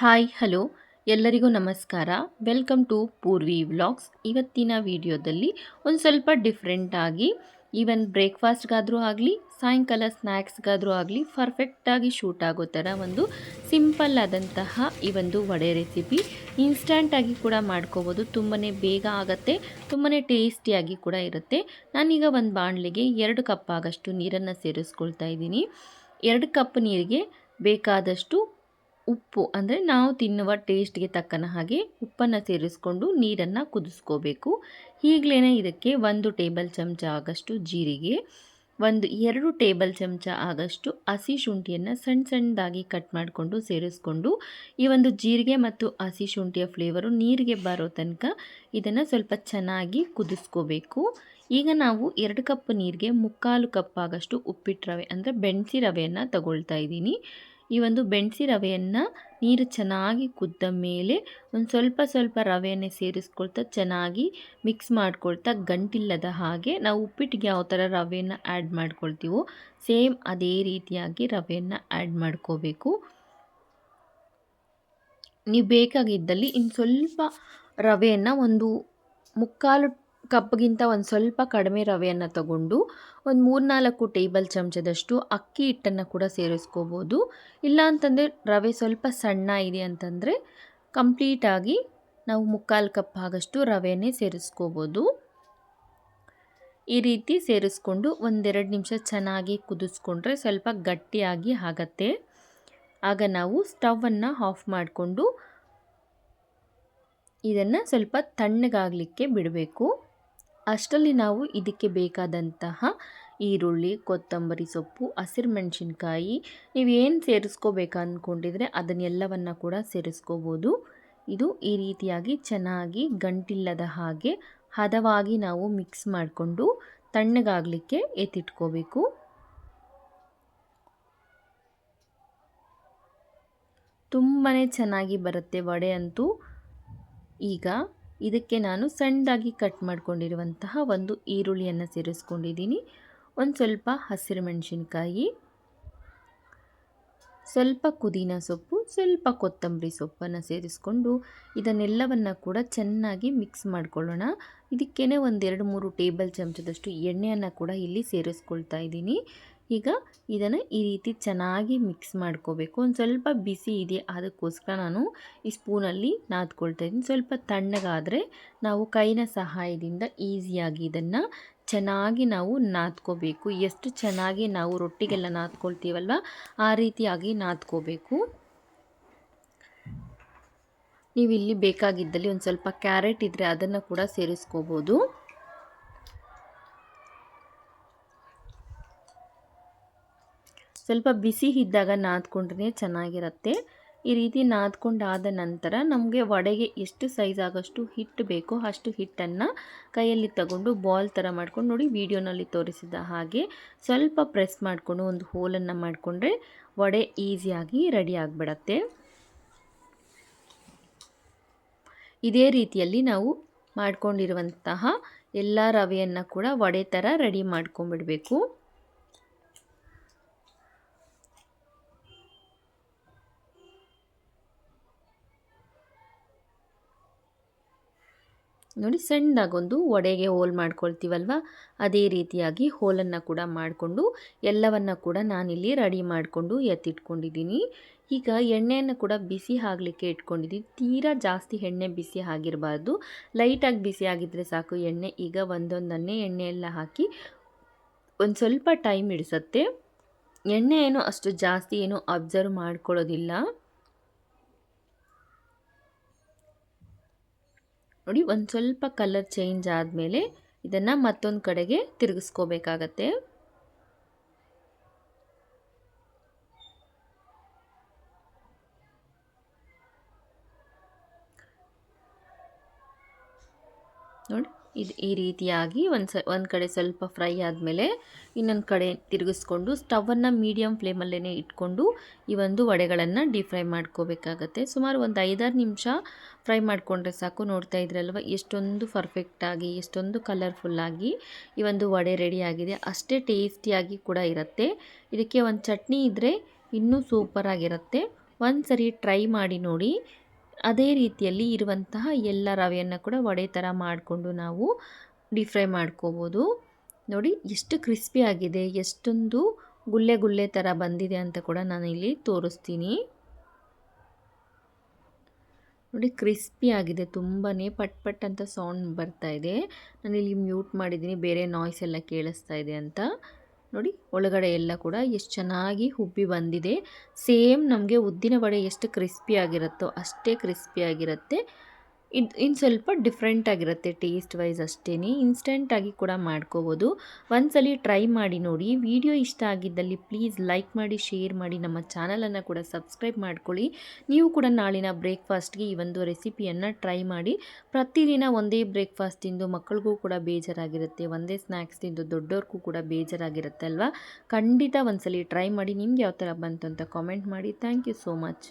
Hi, hello. ಎಲ್ಲರಿಗೂ ನಮಸ್ಕಾರ. Welcome to Purvi vlogs ಇವತ್ತಿನ ವಿಡಿಯೋದಲ್ಲಿ ಒಂದು ಸ್ವಲ್ಪ ಡಿಫ್ರೆಂಟಾಗಿ ಈವನ್ ಬ್ರೇಕ್ಫಾಸ್ಟ್ಗಾದರೂ ಆಗಲಿ, ಸಾಯಂಕಾಲ ಸ್ನ್ಯಾಕ್ಸ್ಗಾದರೂ ಆಗಲಿ ಪರ್ಫೆಕ್ಟಾಗಿ ಶೂಟ್ ಆಗೋ ಥರ ಒಂದು ಸಿಂಪಲ್ ಆದಂತಹ ಈ ಒಂದು ವಡೆ ರೆಸಿಪಿ ಇನ್ಸ್ಟಂಟಾಗಿ ಕೂಡ ಮಾಡ್ಕೋಬೋದು. ತುಂಬಾ ಬೇಗ ಆಗುತ್ತೆ ತುಂಬಾ ಟೇಸ್ಟಿಯಾಗಿ ಕೂಡ ಇರುತ್ತೆ. ನಾನೀಗ ಒಂದು ಬಾಣಲೆಗೆ ಎರಡು ಕಪ್ ಆಗಷ್ಟು ನೀರನ್ನು ಸೇರಿಸ್ಕೊಳ್ತಾ ಇದ್ದೀನಿ. ಎರಡು ಕಪ್ ನೀರಿಗೆ ಬೇಕಾದಷ್ಟು ಉಪ್ಪು ಅಂದರೆ ನಾವು ತಿನ್ನುವ ಟೇಸ್ಟ್ಗೆ ತಕ್ಕನ ಹಾಗೆ ಉಪ್ಪನ್ನು ಸೇರಿಸ್ಕೊಂಡು ನೀರನ್ನು ಕುದಿಸ್ಕೋಬೇಕು. ಈಗಲೇ ಇದಕ್ಕೆ ಒಂದು ಟೇಬಲ್ ಚಮಚ ಆಗಷ್ಟು ಜೀರಿಗೆ, ಒಂದು ಎರಡು ಟೇಬಲ್ ಚಮಚ ಆಗಷ್ಟು ಹಸಿ ಶುಂಠಿಯನ್ನು ಸಣ್ಣ ಸಣ್ಣದಾಗಿ ಕಟ್ ಮಾಡಿಕೊಂಡು ಸೇರಿಸ್ಕೊಂಡು ಈ ಒಂದು ಜೀರಿಗೆ ಮತ್ತು ಹಸಿ ಶುಂಠಿಯ ಫ್ಲೇವರು ನೀರಿಗೆ ಬರೋ ತನಕ ಇದನ್ನು ಸ್ವಲ್ಪ ಚೆನ್ನಾಗಿ ಕುದಿಸ್ಕೋಬೇಕು. ಈಗ ನಾವು ಎರಡು ಕಪ್ ನೀರಿಗೆ ಮುಕ್ಕಾಲು ಕಪ್ ಆಗಷ್ಟು ಉಪ್ಪಿಟ್ಟು ರವೆ ಅಂದರೆ ಬೆಣಸಿ ರವೆಯನ್ನು ತಗೊಳ್ತಾ ಇದ್ದೀನಿ. ಈ ಒಂದು ಬೆಣಸಿ ರವೆಯನ್ನು ನೀರು ಚೆನ್ನಾಗಿ ಕುದ್ದ ಮೇಲೆ ಒಂದು ಸ್ವಲ್ಪ ಸ್ವಲ್ಪ ರವೆಯನ್ನೇ ಸೇರಿಸ್ಕೊಳ್ತಾ ಚೆನ್ನಾಗಿ ಮಿಕ್ಸ್ ಮಾಡ್ಕೊಳ್ತಾ ಗಂಟಿಲ್ಲದ ಹಾಗೆ ನಾವು ಉಪ್ಪಿಟ್ಟಿಗೆ ಯಾವ ಥರ ರವೆಯನ್ನು ಆ್ಯಡ್ ಮಾಡ್ಕೊಳ್ತೀವೋ ಸೇಮ್ ಅದೇ ರೀತಿಯಾಗಿ ರವೆಯನ್ನು ಆ್ಯಡ್ ಮಾಡ್ಕೋಬೇಕು. ನೀವು ಬೇಕಾಗಿದ್ದಲ್ಲಿ ಇನ್ನು ಸ್ವಲ್ಪ ರವೆಯನ್ನು ಒಂದು ಮುಕ್ಕಾಲು ಕಪ್ಗಿಂತ ಒಂದು ಸ್ವಲ್ಪ ಕಡಿಮೆ ರವೆಯನ್ನು ತಗೊಂಡು ಒಂದು ಮೂರ್ನಾಲ್ಕು ಟೇಬಲ್ ಚಮಚದಷ್ಟು ಅಕ್ಕಿ ಹಿಟ್ಟನ್ನು ಕೂಡ ಸೇರಿಸ್ಕೋಬೋದು. ಇಲ್ಲ ಅಂತಂದರೆ ರವೆ ಸ್ವಲ್ಪ ಸಣ್ಣ ಇದೆ ಅಂತಂದರೆ ಕಂಪ್ಲೀಟಾಗಿ ನಾವು ಮುಕ್ಕಾಲು ಕಪ್ ಆಗಷ್ಟು ರವೆನೇ ಸೇರಿಸ್ಕೋಬೋದು. ಈ ರೀತಿ ಸೇರಿಸ್ಕೊಂಡು ಒಂದೆರಡು ನಿಮಿಷ ಚೆನ್ನಾಗಿ ಕುದಿಸ್ಕೊಂಡ್ರೆ ಸ್ವಲ್ಪ ಗಟ್ಟಿಯಾಗಿ ಆಗತ್ತೆ. ಆಗ ನಾವು ಸ್ಟವನ್ನು ಆಫ್ ಮಾಡಿಕೊಂಡು ಇದನ್ನು ಸ್ವಲ್ಪ ತಣ್ಣಗಾಗಲಿಕ್ಕೆ ಬಿಡಬೇಕು. ಅಷ್ಟರಲ್ಲಿ ನಾವು ಇದಕ್ಕೆ ಬೇಕಾದಂತಹ ಈರುಳ್ಳಿ, ಕೊತ್ತಂಬರಿ ಸೊಪ್ಪು, ಹಸಿರು ಮೆಣಸಿನ್ಕಾಯಿ ನೀವು ಏನು ಸೇರಿಸ್ಕೋಬೇಕು ಅಂದ್ಕೊಂಡಿದ್ರೆ ಅದನ್ನೆಲ್ಲವನ್ನು ಕೂಡ ಸೇರಿಸ್ಕೋಬೋದು. ಇದು ಈ ರೀತಿಯಾಗಿ ಚೆನ್ನಾಗಿ ಗಂಟಿಲ್ಲದ ಹಾಗೆ ಹದವಾಗಿ ನಾವು ಮಿಕ್ಸ್ ಮಾಡಿಕೊಂಡು ತಣ್ಣಗಾಗಲಿಕ್ಕೆ ಎತ್ತಿಟ್ಕೋಬೇಕು. ತುಂಬಾ ಚೆನ್ನಾಗಿ ಬರುತ್ತೆ ವಡೆ ಅಂತೂ. ಈಗ ಇದಕ್ಕೆ ನಾನು ಸಣ್ಣದಾಗಿ ಕಟ್ ಮಾಡಿಕೊಂಡಿರುವಂತಹ ಒಂದು ಈರುಳ್ಳಿಯನ್ನು ಸೇರಿಸ್ಕೊಂಡಿದ್ದೀನಿ. ಒಂದು ಸ್ವಲ್ಪ ಹಸಿರು ಮೆಣಸಿನ್ಕಾಯಿ, ಸ್ವಲ್ಪ ಪುದೀನ ಸೊಪ್ಪು, ಸ್ವಲ್ಪ ಕೊತ್ತಂಬರಿ ಸೊಪ್ಪನ್ನು ಸೇರಿಸ್ಕೊಂಡು ಇದನ್ನೆಲ್ಲವನ್ನು ಕೂಡ ಚೆನ್ನಾಗಿ ಮಿಕ್ಸ್ ಮಾಡ್ಕೊಳ್ಳೋಣ. ಇದಕ್ಕೇ ಒಂದೆರಡು ಮೂರು ಟೇಬಲ್ ಚಮಚದಷ್ಟು ಎಣ್ಣೆಯನ್ನು ಕೂಡ ಇಲ್ಲಿ ಸೇರಿಸ್ಕೊಳ್ತಾ ಇದ್ದೀನಿ. ಈಗ ಇದನ್ನು ಈ ರೀತಿ ಚೆನ್ನಾಗಿ ಮಿಕ್ಸ್ ಮಾಡ್ಕೋಬೇಕು. ಒಂದು ಸ್ವಲ್ಪ ಬಿಸಿ ಇದೆ, ಅದಕ್ಕೋಸ್ಕರ ನಾನು ಈ ಸ್ಪೂನಲ್ಲಿ ನಾದ್ಕೊಳ್ತಾ ಇದ್ದೀನಿ. ಸ್ವಲ್ಪ ತಣ್ಣಗಾದರೆ ನಾವು ಕೈನ ಸಹಾಯದಿಂದ ಈಸಿಯಾಗಿ ಇದನ್ನು ಚೆನ್ನಾಗಿ ನಾವು ನಾದ್ಕೋಬೇಕು. ಎಷ್ಟು ಚೆನ್ನಾಗಿ ನಾವು ರೊಟ್ಟಿಗೆಲ್ಲ ನಾದ್ಕೊಳ್ತೀವಲ್ವ, ಆ ರೀತಿಯಾಗಿ ನಾದ್ಕೋಬೇಕು. ನೀವು ಇಲ್ಲಿ ಬೇಕಾಗಿದ್ದಲ್ಲಿ ಒಂದು ಸ್ವಲ್ಪ ಕ್ಯಾರೆಟ್ ಇದ್ದರೆ ಅದನ್ನು ಕೂಡ ಸೇರಿಸ್ಕೋಬೋದು. ಸ್ವಲ್ಪ ಬಿಸಿ ಇದ್ದಾಗ ನಾದ್ಕೊಂಡ್ರೆ ಚೆನ್ನಾಗಿರುತ್ತೆ. ಈ ರೀತಿ ನಾದ್ಕೊಂಡಾದ ನಂತರ ನಮಗೆ ವಡೆಗೆ ಎಷ್ಟು ಸೈಜ್ ಆಗೋಷ್ಟು ಹಿಟ್ಟು ಬೇಕೋ ಅಷ್ಟು ಹಿಟ್ಟನ್ನು ಕೈಯಲ್ಲಿ ತಗೊಂಡು ಬಾಲ್ ಥರ ಮಾಡ್ಕೊಂಡು ನೋಡಿ ವಿಡಿಯೋನಲ್ಲಿ ತೋರಿಸಿದ ಹಾಗೆ ಸ್ವಲ್ಪ ಪ್ರೆಸ್ ಮಾಡಿಕೊಂಡು ಒಂದು ಹೋಲನ್ನು ಮಾಡಿಕೊಂಡ್ರೆ ವಡೆ ಈಸಿಯಾಗಿ ರೆಡಿ ಆಗಿಬಿಡತ್ತೆ. ಇದೇ ರೀತಿಯಲ್ಲಿ ನಾವು ಮಾಡಿಕೊಂಡಿರುವಂತಹ ಎಲ್ಲ ರವೆಯನ್ನು ಕೂಡ ವಡೆ ಥರ ರೆಡಿ ಮಾಡ್ಕೊಂಡ್ಬಿಡಬೇಕು. ನೋಡಿ ಸಣ್ಣದಾಗೊಂದು ಒಡೆಗೆ ಹೋಲ್ ಮಾಡ್ಕೊಳ್ತೀವಲ್ವ? ಅದೇ ರೀತಿಯಾಗಿ ಹೋಲನ್ನು ಕೂಡ ಮಾಡಿಕೊಂಡು ಎಲ್ಲವನ್ನು ಕೂಡ ನಾನಿಲ್ಲಿ ರೆಡಿ ಮಾಡಿಕೊಂಡು ಎತ್ತಿಟ್ಕೊಂಡಿದ್ದೀನಿ. ಈಗ ಎಣ್ಣೆಯನ್ನು ಕೂಡ ಬಿಸಿ ಆಗಲಿಕ್ಕೆ ಇಟ್ಕೊಂಡಿದ್ದೀನಿ. ತೀರಾ ಜಾಸ್ತಿ ಎಣ್ಣೆ ಬಿಸಿ ಆಗಿರಬಾರ್ದು. ಲೈಟಾಗಿ ಬಿಸಿ ಆಗಿದ್ದರೆ ಸಾಕು. ಎಣ್ಣೆ ಈಗ ಒಂದೊಂದನ್ನೇ ಎಣ್ಣೆ ಎಲ್ಲ ಹಾಕಿ ಒಂದು ಸ್ವಲ್ಪ ಟೈಮ್ ಹಿಡಿಸತ್ತೆ ಎಣ್ಣೆ ಏನು ಅಷ್ಟು ಜಾಸ್ತಿ ಏನು ಅಬ್ಸರ್ವ್ ಮಾಡ್ಕೊಳ್ಳೋದಿಲ್ಲ. ನೋಡಿ ಒಂದು ಸ್ವಲ್ಪ ಕಲರ್ ಚೇಂಜ್ ಆದಮೇಲೆ ಇದನ್ನು ಮತ್ತೊಂದು ಕಡೆಗೆ ತಿರುಗಿಸ್ಕೋಬೇಕಾಗತ್ತೆ. ನೋಡಿ ಇದು ಈ ರೀತಿಯಾಗಿ ಒಂದು ಸ ಒಂದು ಕಡೆ ಸ್ವಲ್ಪ ಫ್ರೈ ಆದಮೇಲೆ ಇನ್ನೊಂದು ಕಡೆ ತಿರುಗಿಸ್ಕೊಂಡು ಸ್ಟವನ್ನು ಮೀಡಿಯಮ್ ಫ್ಲೇಮಲ್ಲೇ ಇಟ್ಕೊಂಡು ಈ ಒಂದು ವಡೆಗಳನ್ನು ಡೀಪ್ ಫ್ರೈ ಮಾಡ್ಕೋಬೇಕಾಗತ್ತೆ. ಸುಮಾರು ಒಂದು ಐದಾರು ನಿಮಿಷ ಫ್ರೈ ಮಾಡಿಕೊಂಡ್ರೆ ಸಾಕು. ನೋಡ್ತಾ ಇದ್ರಲ್ವ? ಎಷ್ಟೊಂದು ಪರ್ಫೆಕ್ಟಾಗಿ ಎಷ್ಟೊಂದು ಕಲರ್ಫುಲ್ಲಾಗಿ ಈ ಒಂದು ವಡೆ ರೆಡಿಯಾಗಿದೆ ಅಷ್ಟೇ ಟೇಸ್ಟಿಯಾಗಿ ಕೂಡ ಇರುತ್ತೆ. ಇದಕ್ಕೆ ಒಂದು ಚಟ್ನಿ ಇದ್ದರೆ ಇನ್ನೂ ಸೂಪರಾಗಿರುತ್ತೆ ಒಂದು ಸರಿ ಟ್ರೈ ಮಾಡಿ ನೋಡಿ. ಅದೇ ರೀತಿಯಲ್ಲಿ ಇರುವಂತಹ ಎಲ್ಲ ರವೆಯನ್ನು ಕೂಡ ವಡೆ ಥರ ಮಾಡಿಕೊಂಡು ನಾವು ಡೀಪ್ ಫ್ರೈ ಮಾಡ್ಕೋಬೋದು. ನೋಡಿ ಎಷ್ಟು ಕ್ರಿಸ್ಪಿ ಆಗಿದೆ, ಎಷ್ಟೊಂದು ಗುಳ್ಳೆ ಗುಳ್ಳೆ ಥರ ಬಂದಿದೆ ಅಂತ ಕೂಡ ನಾನು ಇಲ್ಲಿ ತೋರಿಸ್ತೀನಿ. ನೋಡಿ ಕ್ರಿಸ್ಪಿ ಆಗಿದೆ ತುಂಬಾ ಪಟ್ ಪಟ್ ಅಂತ ಸೌಂಡ್ ಬರ್ತಾ ಇದೆ. ನಾನಿಲ್ಲಿ ಮ್ಯೂಟ್ ಮಾಡಿದ್ದೀನಿ, ಬೇರೆ ನಾಯ್ಸ್ ಎಲ್ಲ ಕೇಳಿಸ್ತಾ ಇದೆ ಅಂತ. ನೋಡಿ, ಒಳಗಡೆ ಎಲ್ಲ ಕೂಡ ಎಷ್ಟು ಚೆನ್ನಾಗಿ ಹುಬ್ಬಿ ಬಂದಿದೆ. ಸೇಮ್ ನಮಗೆ ಉದ್ದಿನ ವಡೆ ಎಷ್ಟು ಕ್ರಿಸ್ಪಿಯಾಗಿರುತ್ತೋ ಅಷ್ಟೇ ಕ್ರಿಸ್ಪಿ ಆಗಿರುತ್ತೆ. ಇದು ಇನ್ನು ಸ್ವಲ್ಪ ಡಿಫ್ರೆಂಟ್ ಆಗಿರುತ್ತೆ ಟೇಸ್ಟ್ ವೈಸ್ ಅಷ್ಟೇ ಇನ್ಸ್ಟೆಂಟಾಗಿ ಕೂಡ ಮಾಡ್ಕೋಬೋದು. ಒಂದ್ಸಲಿ ಟ್ರೈ ಮಾಡಿ ನೋಡಿ. ವಿಡಿಯೋ ಇಷ್ಟ ಆಗಿದ್ದಲ್ಲಿ ಪ್ಲೀಸ್ ಲೈಕ್ ಮಾಡಿ ಶೇರ್ ಮಾಡಿ, ನಮ್ಮ ಚಾನಲನ್ನು ಕೂಡ ಸಬ್ಸ್ಕ್ರೈಬ್ ಮಾಡ್ಕೊಳ್ಳಿ. ನೀವು ಕೂಡ ನಾಳಿನ ಬ್ರೇಕ್ಫಾಸ್ಟ್ಗೆ ಈ ಒಂದು ರೆಸಿಪಿಯನ್ನು ಟ್ರೈ ಮಾಡಿ. ಪ್ರತಿದಿನ ಒಂದೇ ಬ್ರೇಕ್ಫಾಸ್ಟ್ ತಿಂದು ಮಕ್ಕಳಿಗೂ ಕೂಡ ಬೇಜಾರಾಗಿರುತ್ತೆ. ಒಂದೇ ಸ್ನ್ಯಾಕ್ಸ್ ತಿಂದು ದೊಡ್ಡವ್ರಿಗೂ ಕೂಡ ಬೇಜಾರಾಗಿರುತ್ತೆ ಅಲ್ವಾ? ಖಂಡಿತ ಒಂದ್ಸಲಿ ಟ್ರೈ ಮಾಡಿ. ನಿಮ್ಗೆ ಯಾವ ಥರ ಬಂತು ಅಂತ ಕಾಮೆಂಟ್ ಮಾಡಿ. Thank you so much